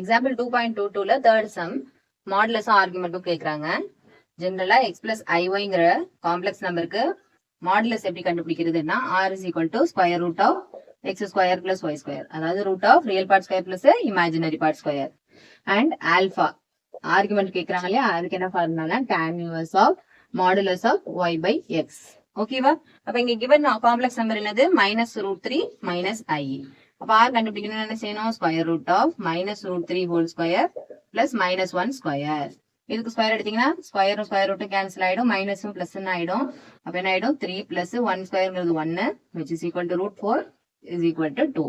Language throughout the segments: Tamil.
எக்ஸாம்பிள் டூ பாயிண்ட் டூ டூல தேர்ட் சம் மாடுலஸும் ஆர்குமெண்ட்டும் கேட்குறாங்க ஜென்ரலா எக்ஸ் பிளஸ் ஐஒய்ங்கிற காம்ப்ளெக்ஸ் நம்பருக்கு மாடுலஸ் எப்படி கண்டுபிடிக்கிறதுனா r is equal to square root of x square plus y square அதாவது root of real part square plus imaginary part square and alpha argument கேட்குறாங்க இல்லையா? அதுக்கு என்ன ஃபார்முலானா tan inverse of modulus of y by x ஓகேவா அப்ப இங்க கிவன் காம்ப்ளெக்ஸ் நம்பர் என்னது? Minus root three minus i அப்ப ஆர் கண்டுபிடிக்கணும்னு என்ன செய்யணும்? Square root of minus root three whole square plus minus one square இதுக்கு ஸ்கொயர் எடுத்தீங்கன்னா ஸ்கொயரும் ஸ்கொயர் ரூட்டும் கேன்சல் ஆயிடும். மைனஸும் பிளஸ் ஆயிடும். அப்ப என்ன ஆயிடும்? த்ரீ பிளஸ் ஒன் ஸ்கொயர்ங்கிறது ஒன்னு which is equal to root four is equal to two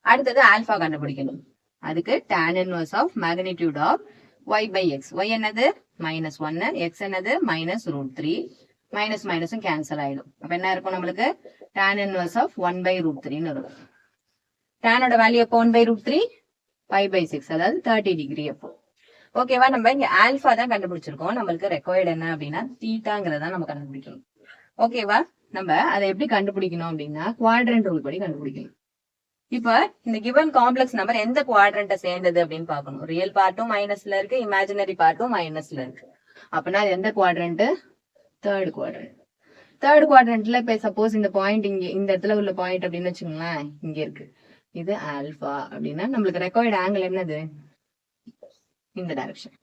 அடுத்தது ஆல்பா கண்டுபிடிக்கணும். அதுக்கு tan inverse of magnitude of y by x y என்னது? மைனஸ் ஒன்னு எக்ஸ் என்னது? மைனஸ் ரூட் த்ரீ மைனஸ் மைனஸும் கேன்சல் ஆயிடும். அப்ப என்ன இருக்கும் நம்மளுக்கு? Tan inverse of one by root த்ரீன்னு இருக்கும். டேனோட வேல்யூ எப்போ one by root three five by six அதாவது தேர்ட்டி டிகிரி அப்போ. ஓகேவா நம்ம இங்க ஆல்பா தான் கண்டுபிடிச்சிருக்கோம். நம்மளுக்கு ரெக்வயர்ட் என்ன அப்படின்னா தீட்டாங்கிறத நம்ம கண்டுபிடிக்கணும். ஓகேவா நம்ம அதை எப்படி கண்டுபிடிக்கணும் அப்படின்னா குவாட்ரண்ட் ரூல் படி கண்டுபிடிக்கணும். இப்ப இந்த கிவன் காம்ப்ளெக்ஸ் நம்பர் எந்த குவாட்ரண்ட்டை சேர்ந்தது அப்படின்னு பார்க்கணும். ரியல் பார்ட்டும் மைனஸ்ல இருக்கு இமேஜினரி பார்ட்டும் மைனஸ்ல இருக்கு. அப்படின்னா அது எந்த குவாட்ரண்ட் தேர்ட் குவாட்ரண்ட் தேர்ட் குவாட்ரண்ட்ல இப்ப சப்போஸ் இந்த பாயிண்ட் இங்க இந்த இடத்துல உள்ள பாயிண்ட் அப்படின்னு வச்சுக்கோங்களேன் இங்க இருக்கு. இது ஆல்பா அப்படின்னா நம்மளுக்கு ரெக்கார்ட் ஆங்கிள் என்னது? இந்த டைரக்ஷன்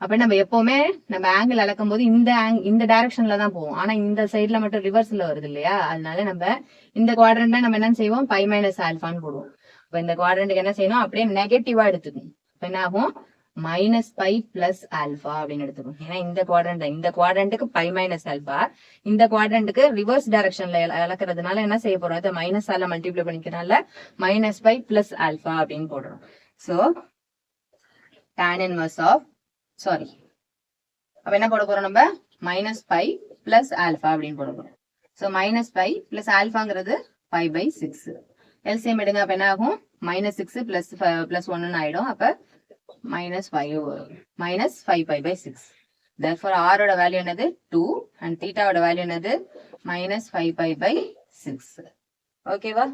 அப்ப நம்ம எப்பவுமே நம்ம ஆங்கிள் அளக்கும் போது இந்த இந்த டைரக்ஷன்ல தான் போவோம். ஆனா இந்த சைடுல மட்டும் ரிவர்ஸ்ல வருது இல்லையா? அதனால நம்ம இந்த குவாட்ரண்ட நம்ம என்ன செய்வோம்? பை மைனஸ் ஆல்பான்னு போடுவோம். இப்ப இந்த குவாட்ரண்ட்டுக்கு என்ன செய்யணும்? அப்படியே நெகட்டிவா எடுத்துக்கணும். இப்ப என்ன ஆகும்? மைனஸ் பை பிளஸ் ஆல்பா அப்படின்னு எடுத்துக்கணும். ஏன்னா இந்த குவாட்ரண்ட் இந்த குவாட்ரண்ட்டுக்கு பை மைனஸ் ஆல்பா இந்த குவாட்ரண்ட்டுக்கு ரிவர்ஸ் டைரக்ஷன்ல இழக்கிறதுனால என்ன செய்ய போறோம்? இதை மைனஸ் ஆல மல்டிப்ளை பண்ணிக்கிறனால மைனஸ் பை பிளஸ் ஆல்பா அப்படின்னு போடுறோம். So tan inverse of sorry அப்ப என்ன போட போறோம் நம்ம? மைனஸ் பை பிளஸ் ஆல்பா அப்படின்னு போட போறோம். ஸோ மைனஸ் பை பிளஸ் ஆல்பாங்கிறது ஃபைவ் பை சிக்ஸ் எல்சிஎம் எடுங்க அப்ப என்ன ஆகும்? மைனஸ் சிக்ஸ் பிளஸ் பிளஸ் ஒன்னு ஆயிடும். அப்ப minus five minus five pi by six therefore r ஓட வேல்யூ என்னது? டூ அண்ட் தீட்டாவோட வேல்யூ என்னது? Minus five pi by six ஓகேவா